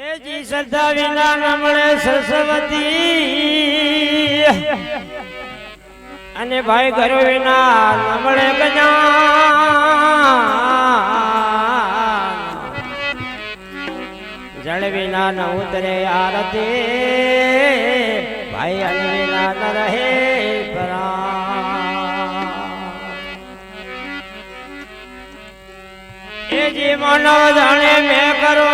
એ જી શ્રદ્ધા વિના નમણે સરસ્વતી. અને ભાઈ ઘર વિના નમણે ગજા જળ વિના ન ઉતરે આરતી. ભાઈ અન વિના ન રહે પરા એ જી મનો જાણે મેં કરો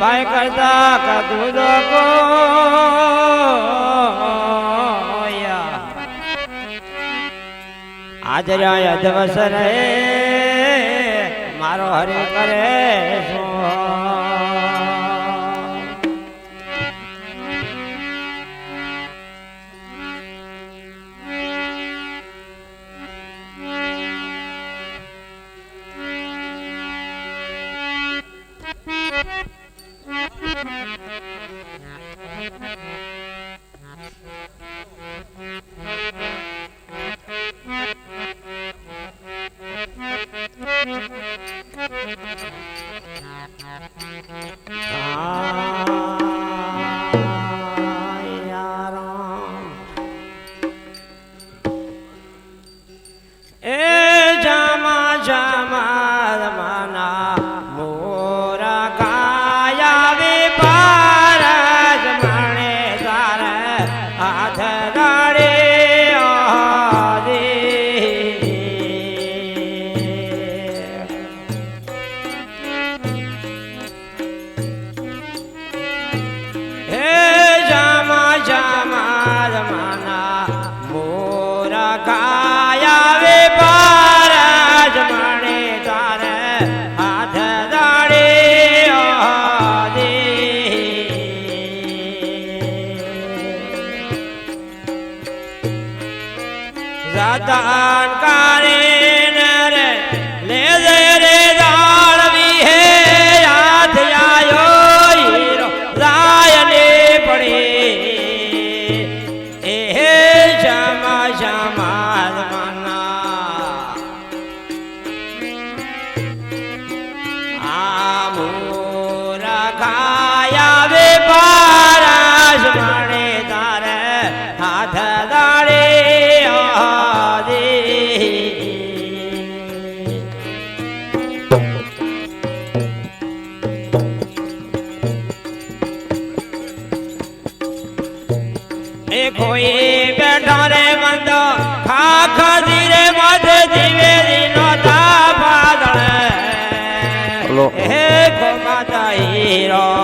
ભાઈ કરતા કદું કો આજરા અધવસરે મારો હરે કરે શું? Yeah. રાધા કારે હીરો.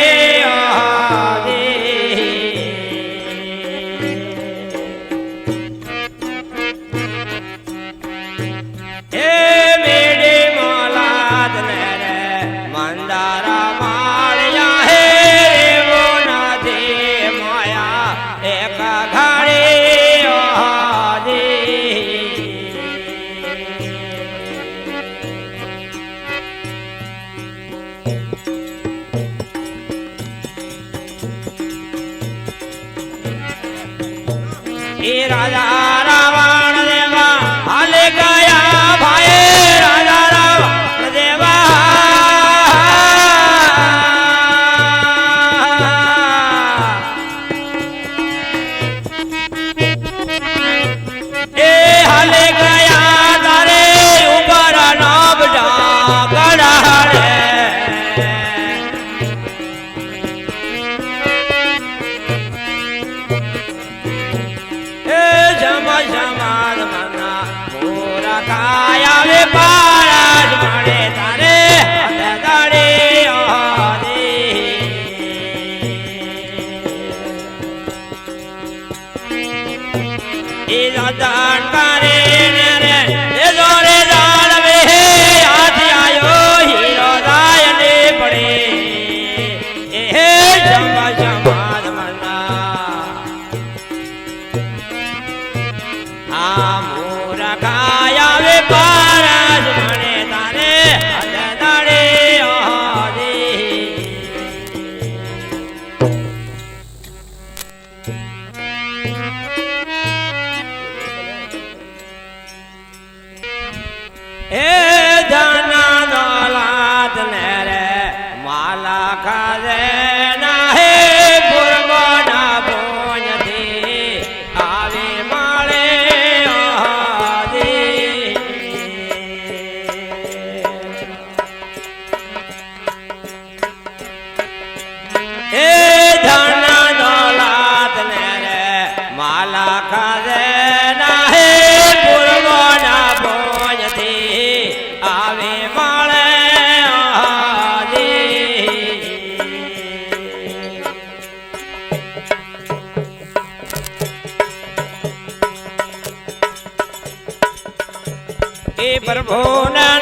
કાયા વે પા એ જાના દોલાત ને રે માલા ખાજે પ્રભુના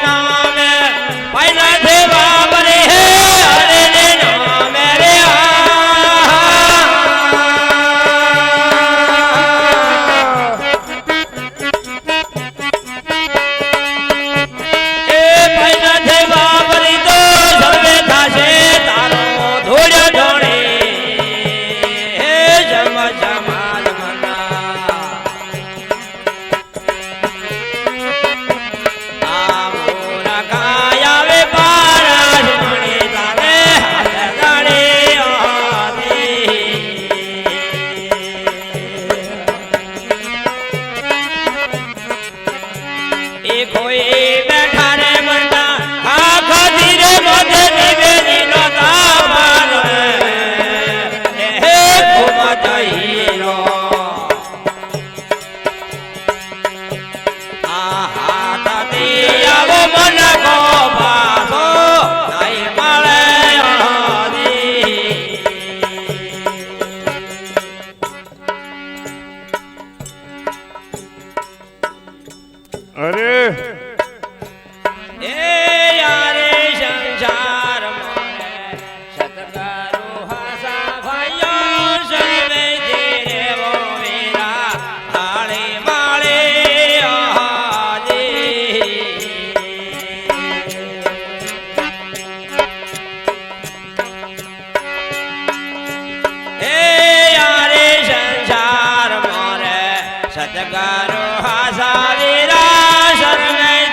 સદગારો હાસાવી રાસર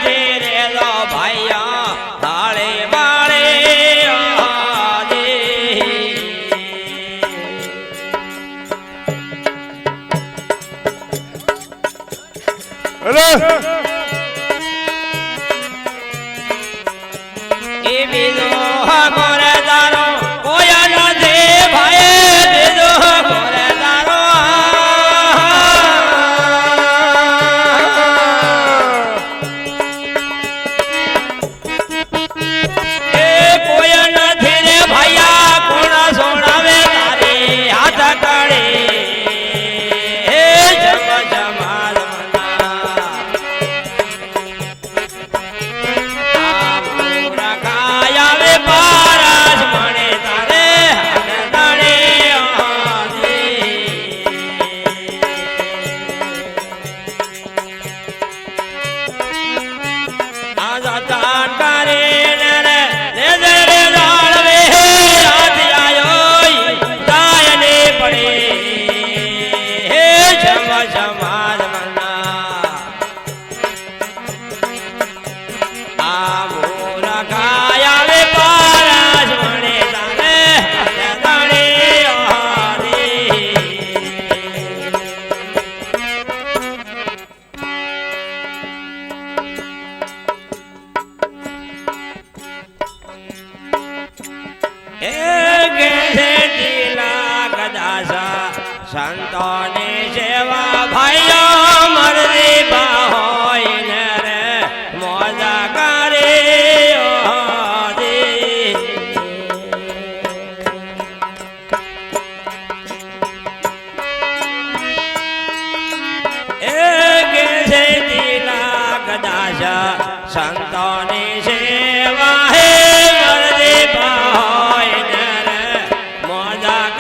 ધીરે લો ભાઈયા હાળે બાળે હેલો એ બીજો தாண்டா না